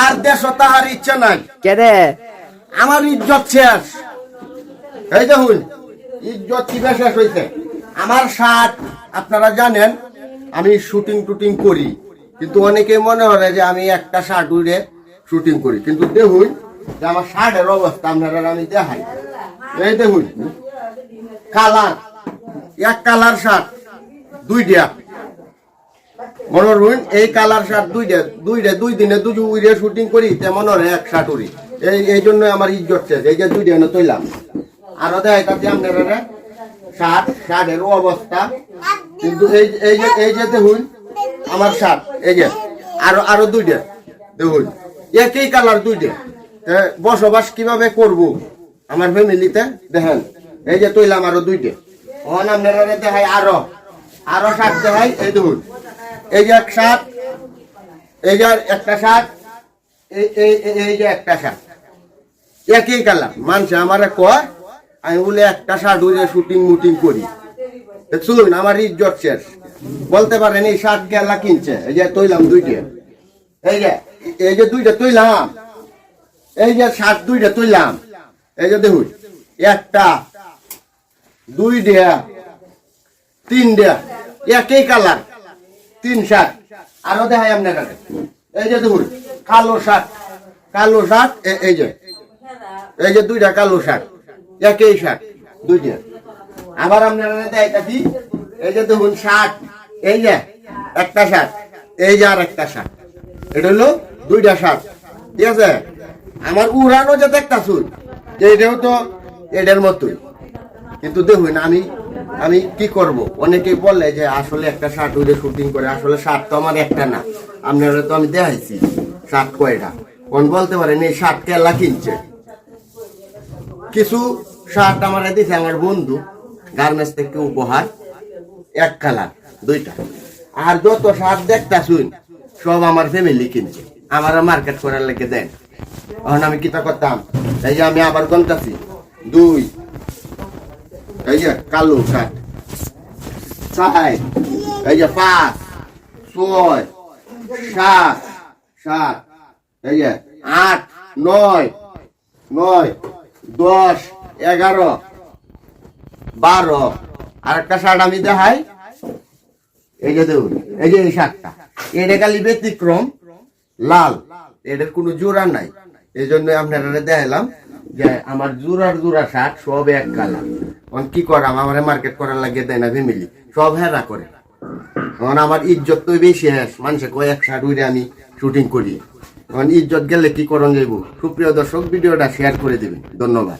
আর দেশ তাহার ইচ্ছা নাই। কেরে আমার ইজ্জত শেষ। এই দেখুন ইজ্জত কীভাবে শেষ হয়েছে আমার শার্ট আপনারা জানেন আমি শুটিং টুটিং করি। কিন্তু অনেকে মনে হয় যে আমি একটা শার্ট উড়ে শুটিং করি। কিন্তু দেখুন যে আমার শার্টের অবস্থা আপনারা আমি দেখাই। এই দেখুন কালার এক কালার শার্ট দুইটা। মনে রুইন এই কালার শার্ট দুইটা দুইটা, দুই দিনে দুটো উইরে শুটিং করি তে মনে এক শার্ট উড়ি। এই এই জন্য আমার ইজ্জত শেষ, এই যে দুইটা এনে তৈলাম। আরও দেয় তাতে আপনারা শার্ট, শার্টের অবস্থা। কিন্তু এই এই যে এই যে দেখুন, আমার শার্ট, এই যে, আরও আরও দুইটা দেখুন। একই কালার দুইটা। বসবাস কীভাবে করব? আমার ফ্যামিলিতে, দেখেন, এই যে তৈলাম আরও দুইটা। ওখান আপনারা দেখাই আরও আরও শার্ট দেখাই, এই দেখুন। এই যে এক শার্ট এই যে একটা শার্ট এই যে একটা শার্ট একই কালার। মানছে আমার কয়, আমি বলে একটা শার্ট উড়ে শুটিং মুটিং করি। শুনুন আমার ইজ্জত শেষ। বলতে পারেন, এই শার্ট গেলা কিনছে। এই যে তৈলাম দুইটা। এই যে এই যে দুইটা তৈলাম। এই যে শার্ট দুইটা তৈলাম। এই যে দেখুন, একটা দুই দেয়া তিন দেয়া একই কালার। তিন শাক, আরও দেখাই আপনার কাছে এই যে দেখুন কালো শাক কালো শাক এই যে এই যে দুইটা কালো শার্ট একই শার্ট দুইটা। আবার আপনারা দেখাইতাছি, এই যে দেখুন শাক, এই যে একটা শাক, এই যে আর একটা শাক। এটা হলো দুইটা শাক, ঠিক আছে? আমার উড়ানো যে দেখতাছুন এইটাও তো এটার মতোই। কিন্তু দেখুন, আমি আমি কি করব? অনেকেই বলে যে আসলে একটা শার্ট উড়ে শুটিং করে, আসলে শার্ট তো আমার একটা না। আপনারা তো আমি দেখাইছি শার্ট কয়টা? কোন বলতে পারেন, এই শার্ট কেলা কিনছে? কিছু শার্ট আমার দিছে আমার বন্ধু গার্মেন্টস থেকে উপহার, এক কালার দুইটা। আর যত শার্ট দেখতা শুন সব আমার ফ্যামিলি কিনছে। আমার মার্কেট করার লেগে দেন। এখন আমি কিতা করতাম? এই যে আমি আবার গন্তাছি। দুই এই যে কালো শার্ট ছয় এই যে পাঁচ ছয় সাত সাত এই যে আট নয় নয় দশ এগারো বারো আর একটা শার্ট আমি দেখাই। এই যে দেখুন, এই যে এই শার্টটা। এটা খালি ব্যতিক্রম, লাল। এটার কোনো জোড়া নাই। এই জন্য আপনারা দেখালাম যে আমার জোড়ার জোড়া শার্ট সব এক কালার। এখন কি করাম? আমার মার্কেট করার লাগে দেয় না ফ্যামিলি সব হেরা করে। এখন আমার ইজ্জত তো বেশি হ্যাঁ মানুষে কয়েক শার্ট উড়ে আমি শুটিং করি। এখন ইজ্জত গেলে কি করণ যাইব? সুপ্রিয় দর্শক, ভিডিওটা শেয়ার করে দেবেন। ধন্যবাদ।